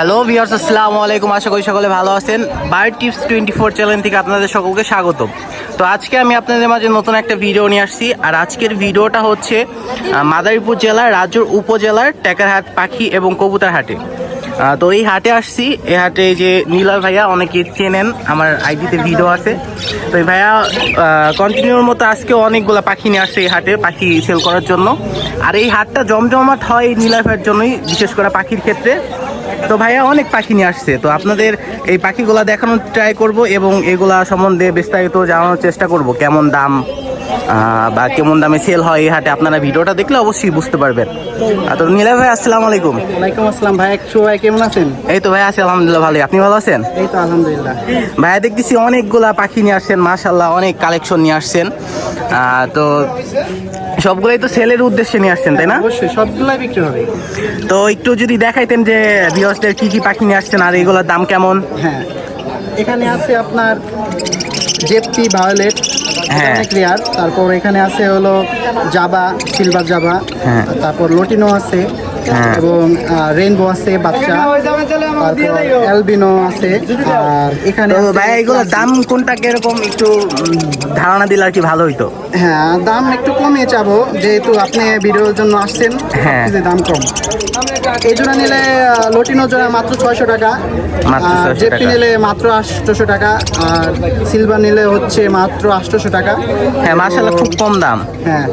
Hello viewers আসসালামু আলাইকুম আশা করি সকলে ভালো আছেন। বায়োর টিপস টোয়েন্টি ফোর চ্যানেল থেকে আপনাদের সকলকে স্বাগত তো আজকে আমি আপনাদের মাঝে নতুন একটা ভিডিও নিয়ে আসছি। আর আজকের ভিডিওটা হচ্ছে মাদারীপুর জেলার রাজুর উপজেলার টেকারহাট পাখি এবং কবুতার হাটে। তো এই হাটে আসছি। এই হাটে যে নীলাল ভাইয়া, অনেকে চেনেন, আমার আইডিতে ভিডিও আছে। তো এই ভাইয়া কন্টিনিউর মতো আজকে অনেকগুলো পাখি নিয়ে আসছে এই হাটে, পাখি সেল করার জন্য। আর এই হাটটা জমজমাট হয় এই নীলয় ভাইয়ের জন্যই, বিশেষ করে পাখির ক্ষেত্রে। তো ভাইয়া অনেক পাখি নিয়ে আসছে তো আপনাদের এই পাখিগুলা দেখানোর ট্রাই করব এবং এগুলা সম্বন্ধে বিস্তারিত জানানোর চেষ্টা করব কেমন দাম বা কেমন দামে সেল হয় এই হাটে আপনারা ভিডিওটা দেখলে অবশ্যই বুঝতে পারবেন। তো নীলা ভাই আসসালামু আলাইকুম। ওয়ালাইকুম আসসালাম ভাই একশো ভাই কেমন আছেন? এই তো ভাই আছি আলহামদুলিল্লাহ ভালোই। আপনি ভালো আছেন? এই তো আলহামদুলিল্লাহ। ভাইয়া দেখতেছি অনেকগুলা পাখি নিয়ে আসছেন মাশাল্লাহ অনেক কালেকশন নিয়ে আসছেন। আহ, তো সবগুলোই তো সেলের উদ্দেশ্যে নিয়ে আসছেন তাই না অবশ্যই সবগুলাই বিক্রি হবে তো একটু যদি দেখাইতেন যে ভিউয়ার্সদের কি কি পাখি নিয়ে আসছেন আর এগুলোর দাম কেমন হ্যাঁ এখানে আছে আপনার জেপটি ভায়োলেট হ্যাঁ। অনেক রেয়ার তারপর এখানে আছে হলো জাবা সিলভার জাবা হ্যাঁ। তারপর লটিনো আছে। এবং রেইনবো আছে বাচ্চা এলবিনো অ্যালবিনো আছে আর এখানে ভাই এগুলো দাম কোনটা কীরকম? একটু ধারণা দিলে আর কি ভালো হইতো। হ্যাঁ দাম একটু কমে চাবো যেহেতু আপনি ভিডিওর জন্য আসছেন হ্যাঁ। দাম কম। এই জোড়া নিলে লটিনো জোড়া মাত্র ছয়শো টাকা। মাত্র আর 600 জেপি নিলে মাত্র আটশোশো টাকা আর সিলভার নিলে হচ্ছে মাত্র আটশোশো টাকা। হ্যাঁ মার্শাল্লাহ খুব কম দাম। হ্যাঁ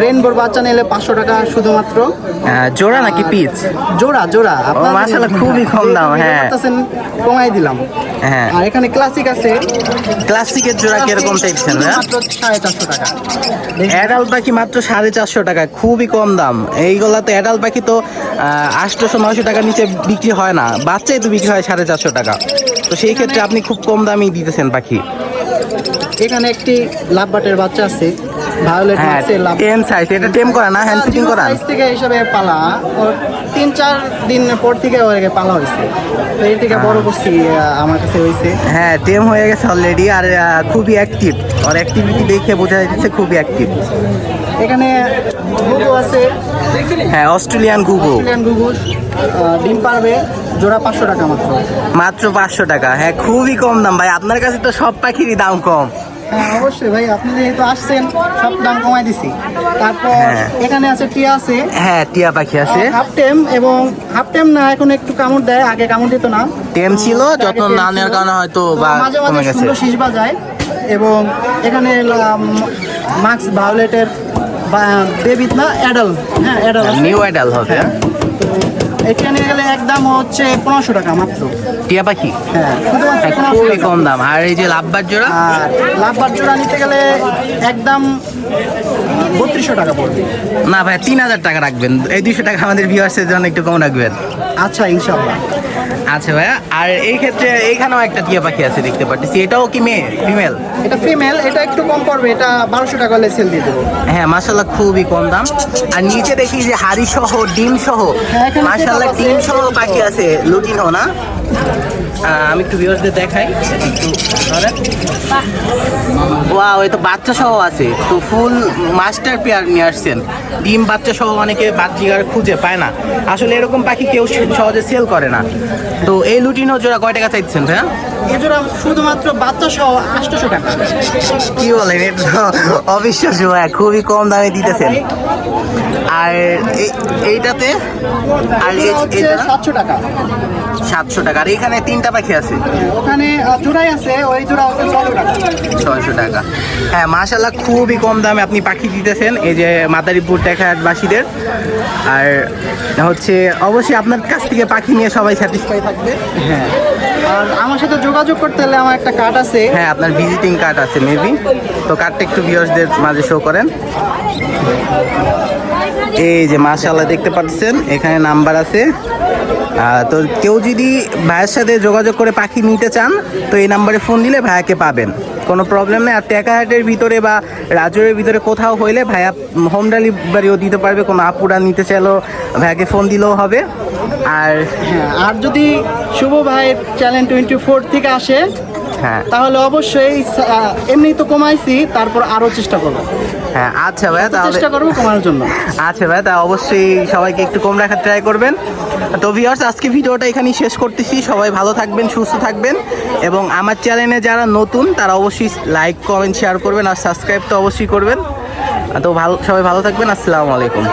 রেইনবোর বাচ্চা নিলে পাঁচশো টাকা শুধুমাত্র। আহ, জোড়া নাকি পিচ? জোড়া জোড়া। আপনার মাশাআল্লাহ, খুবই কম দাম, হ্যাঁ। কমাই দিলাম। হ্যাঁ। আর এখানে ক্লাসিক আছে। ক্লাসিকের জোড়া কীরকম ভাইয়া মাত্র সাড়ে চারশো টাকা। অ্যাডাল্ট পাখি মাত্র সাড়ে চারশো টাকা খুবই কম দাম। এইগুলা তো অ্যাডাল্ট পাখি তো আটশোশো নয়শো টাকার নিচে বিক্রি হয় না। বাচ্চাই তো বিক্রি হয় সাড়ে চারশো টাকা। তো সেই ক্ষেত্রে আপনি খুব কম দামেই দিতেছেন পাখি। এখানে একটি লাভবাটের বাচ্চা আছে। ভায়োলেট হ্যাঁ আছে লাভ টেম সাইজ এটা টেম করা না হ্যান্ড ফিটিং করা। সাইজ থেকে হিসাবে পালা। ওর তিন চার দিন পর থেকে ওর পালা হয়েছে। তো এর থেকে বড় করছি আমার কাছে হয়েছে। হ্যাঁ টেম হয়ে গেছে অলরেডি আর খুবই অ্যাক্টিভ আর অ্যাক্টিভিটি দেখে বোঝা যাচ্ছে খুবই অ্যাক্টিভ এখানে আছে। হ্যাঁ অস্ট্রেলিয়ান গুগো অস্ট্রেলিয়ান ডিম পারবে জোড়া পাঁচশো টাকা মাত্র। মাত্র পাঁচশো টাকা। হ্যাঁ খুবই কম দাম ভাই। আপনার কাছে তো সব পাখিরই দাম কম। হ্যাঁ অবশ্যই ভাই আপনি যেহেতু আসছেন সব দাম কমাই দিছি। তারপর হ্যাঁ। এখানে আছে টিয়া আছে। হ্যাঁ টিয়া পাখি আছে। হাফ টেম এবং হাফ টেম না এখন একটু কামড় দেয় আগে কামড় দিত না। টেম ছিল আগে যত্ন টেম না নেওয়ার কারণে হয়তো তো বা মাঝে কমে মাঝে সুন্দর শীষ বাজায় এবং এখানে মাক্স ভায়োলেটের বেবিত না অ্যাডাল হ্যাঁ অ্যাডাল নিউ আইডাল হবে হ্যাঁ? এখানে গেলে একদম হচ্ছে পনেরোশো টাকা মাত্র। টিয়া পাখি? হ্যাঁ হ্যাঁ, 1500 খুবই কম দাম। আর এই যে লাভবার জোড়া? লাভবার জোড়া নিতে গেলে একদম বত্রিশশো টাকা পড়বে। না ভাই তিন হাজার টাকা রাখবেন। এই দুইশো টাকা আমাদের জন্য একটু কম রাখবেন। আচ্ছা ইনশাল্লাহ। আচ্ছা ভাইয়া। আর এই ক্ষেত্রে এইখানেও একটা টিয়া পাখি আছে দেখতে পাচ্ছি এটাও কি মেয়ে? ফিমেল এটা ফিমেল এটা একটু কম পড়বে এটা বারোশো টাকা হলে সেল দিয়ে দেবো। হ্যাঁ মাসাল্লাহ খুবই কম দাম। আর নিচে দেখি যে হাড়ি সহ ডিম সহ হ্যাঁ, মাসাল্লাহ ডিম সহ পাখি আছে লুটিনো না? আমি একটু ভিউয়ার্সদের দেখাই। একটু ধরেন। ওয়াও এই তো বাচ্চা সহ আছে। তো ফুল মাস্টার পেয়ার নিয়ে আসছেন। ডিম বাচ্চা সহ অনেকে বাচ্চিকার খুঁজে পায় না। আসলে এরকম পাখি কেউ সহজে সেল করে না। তো এই লুটিনো জোড়া কয় টাকা চাইছেন হ্যাঁ এজোড়া শুধুমাত্র বাচ্চা সহ আটশোশো টাকা। কি বলেন এটা তো অবিশ্বাস্য ভাইয়া খুবই কম দামে দিতেছেন। আর এই- এইটাতে? আর সাতশো টাকা। সাতশো টাকা। আর এখানে তিনটা পাখি আছে? ওখানে জোড়াই আছে ওই জোড়া হচ্ছে ছশো টাকা। ছয়শো টাকা। হ্যাঁ মাশাল্লাহ খুবই কম দামে আপনি পাখি দিতেছেন। এই যে মাদারীপুর টেকাহাটবাসীদের আর হচ্ছে অবশ্যই আপনার কাছ থেকে পাখি নিয়ে সবাই স্যাটিসফাই থাকবে। হ্যাঁ। আর আমার সাথে যোগাযোগ করতে হলে আমার একটা কার্ড আছে। হ্যাঁ আপনার ভিজিটিং কার্ড আছে মেবি তো কার্ডটা একটু ভিউয়ার্সদের মাঝে শো করেন। এই যে মাশাল্লাহ দেখতে পাচ্ছেন এখানে নাম্বার আছে। তো কেউ যদি ভাইয়ের সাথে যোগাযোগ করে পাখি নিতে চান তো এই নাম্বারে ফোন দিলে ভাইয়াকে পাবেন। কোনো প্রবলেম নেই। আর টেকাহাটের ভিতরে বা রাজুরের ভিতরে কোথাও হইলে ভাইয়া হোম ডেলিভারিও দিতে পারবে। কোনো আপুরা নিতে চাইলেও ভাইয়াকে ফোন দিলেও হবে। আর হ্যাঁ আর যদি শুভ ভাইয়ের চ্যানেল টোয়েন্টি ফোর থেকে আসে হ্যাঁ। তাহলে অবশ্যই এমনি তো কমাইছি তারপর আরও চেষ্টা করব। হ্যাঁ আচ্ছা ভাইয়া তো তাহলে চেষ্টা করব কমানোর জন্য। আচ্ছা ভাই তা অবশ্যই সবাইকে একটু কম রাখার ট্রাই করবেন। তো ভিউয়ার্স আজকে ভিডিওটা এখানেই শেষ করতেছি। সবাই ভালো থাকবেন সুস্থ থাকবেন। এবং আমার চ্যানেলে যারা নতুন তারা অবশ্যই লাইক কমেন্ট শেয়ার করবেন। আর সাবস্ক্রাইব তো অবশ্যই করবেন। তো ভালো সবাই ভালো থাকবেন আসসালামু আলাইকুম।